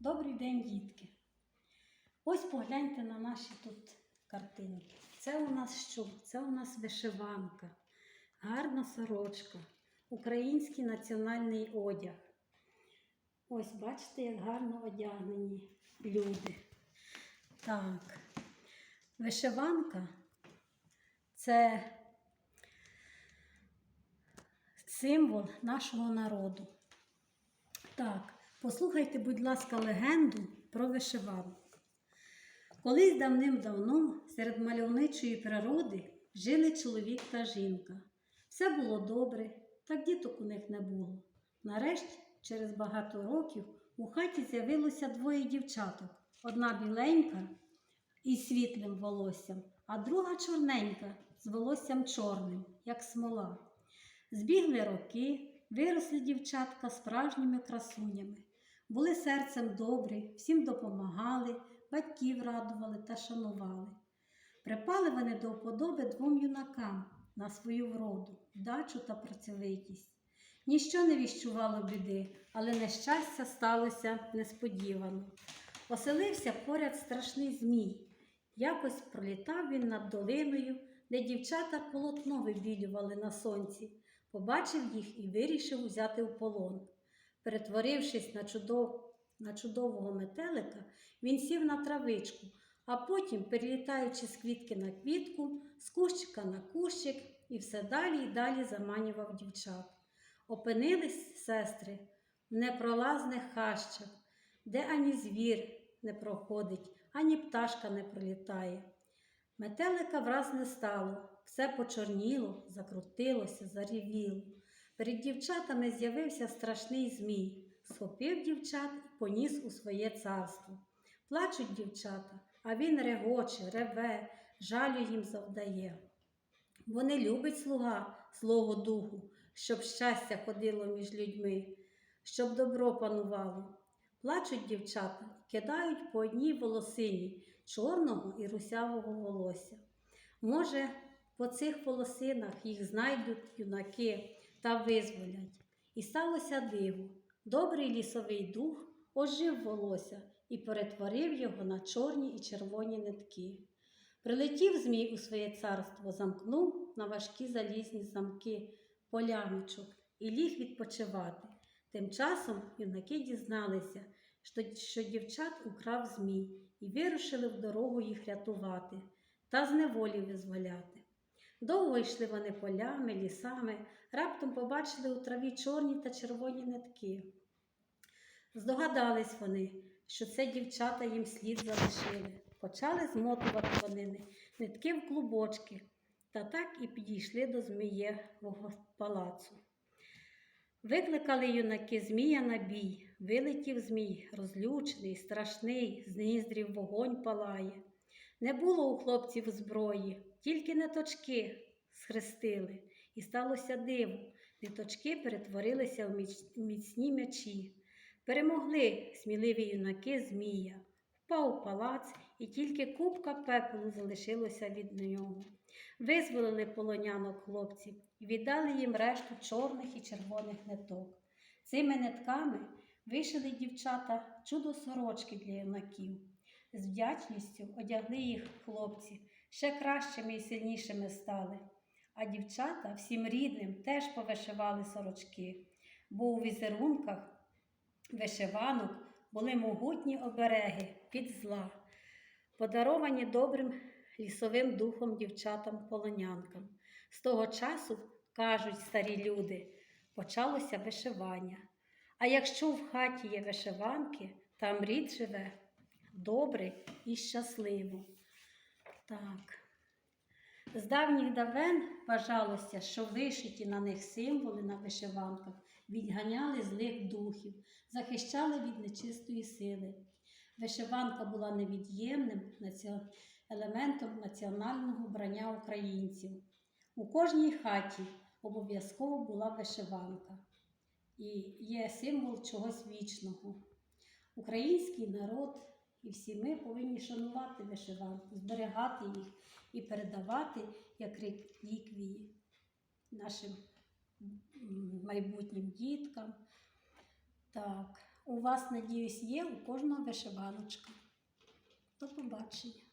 Добрий день, дітки. Ось погляньте на наші тут картинки. Це у нас що? Це у нас вишиванка, гарна сорочка, український національний одяг. Ось бачите, як гарно одягнені люди. Так, вишиванка це символ нашого народу. Так, послухайте, будь ласка, легенду про вишиванку. Колись давним-давно серед мальовничої природи жили чоловік та жінка. Все було добре, так діток у них не було. Нарешті, через багато років, у хаті з'явилося двоє дівчаток: одна біленька із світлим волоссям, а друга чорненька з волоссям чорним, як смола. Збігли роки, виросли дівчатка справжніми красунями. Були серцем добрі, всім допомагали, батьків радували та шанували. Припали вони до вподоби двом юнакам на свою вроду, вдачу та працьовитість. Ніщо не віщувало біди, але нещастя сталося несподівано. Оселився поряд страшний змій. Якось пролітав він над долиною, де дівчата полотно вибілювали на сонці. Побачив їх і вирішив взяти в полон. Перетворившись на, чудов... на чудового метелика, він сів на травичку, а потім, перелітаючи з квітки на квітку, з кущика на кущик і все далі і далі заманював дівчат. Опинились сестри в непролазних хащах, де ані звір не проходить, ані пташка не пролітає. Метелика враз не стало, все почорніло, закрутилося, зарівіло. Перед дівчатами з'явився страшний змій, схопив дівчат і поніс у своє царство. Плачуть дівчата, а він регоче, реве, жалю їм завдає. Бо не любить слуга злого духу, щоб щастя ходило між людьми, щоб добро панувало. Плачуть дівчата і кидають по одній волосині чорного і русявого волосся. Може, по цих волосинах їх знайдуть юнаки та визволять. І сталося диво. Добрий лісовий дух ожив волосся і перетворив його на чорні і червоні нитки. Прилетів змій у своє царство, замкнув на важкі залізні замки полямочок і ліг відпочивати. Тим часом юнаки дізналися, що, дівчат украв змій і вирушили в дорогу їх рятувати та з неволі визволяти. Довго йшли вони полями, лісами, раптом побачили у траві чорні та червоні нитки. Здогадались вони, що це дівчата їм слід залишили. Почали змотувати вони нитки в клубочки, та так і підійшли до Змієвого палацу. Викликали юнаки Змія на бій, вилетів Змій, розлючений, страшний, з ніздрів вогонь палає. Не було у хлопців зброї, тільки ниточки схрестили, і сталося диво. Ниточки перетворилися в міцні м'ячі. Перемогли сміливі юнаки Змія. Впав палац, і тільки купка пепелу залишилося від нього. Визволили полонянок хлопців і віддали їм решту чорних і червоних ниток. Цими нитками вишили дівчата чудо сорочки для юнаків. З вдячністю одягли їх хлопці, ще кращими і сильнішими стали. А дівчата всім рідним теж повишивали сорочки, бо у візерунках вишиванок були могутні обереги від зла, подаровані добрим лісовим духом дівчатам-полонянкам. З того часу, кажуть старі люди, почалося вишивання. А якщо в хаті є вишиванки, там рід живе добре і щасливо. Так. З давніх давен вважалося, що вишиті на них символи на вишиванках відганяли злих духів, захищали від нечистої сили. Вишиванка була невід'ємним елементом національного вбрання українців. У кожній хаті обов'язково була вишиванка і є символ чогось вічного. Український народ і всі ми повинні шанувати вишиванку, зберігати їх і передавати як реліквії нашим майбутнім діткам. Так, У вас, надіюсь, є у кожного вишиваночка. До побачення.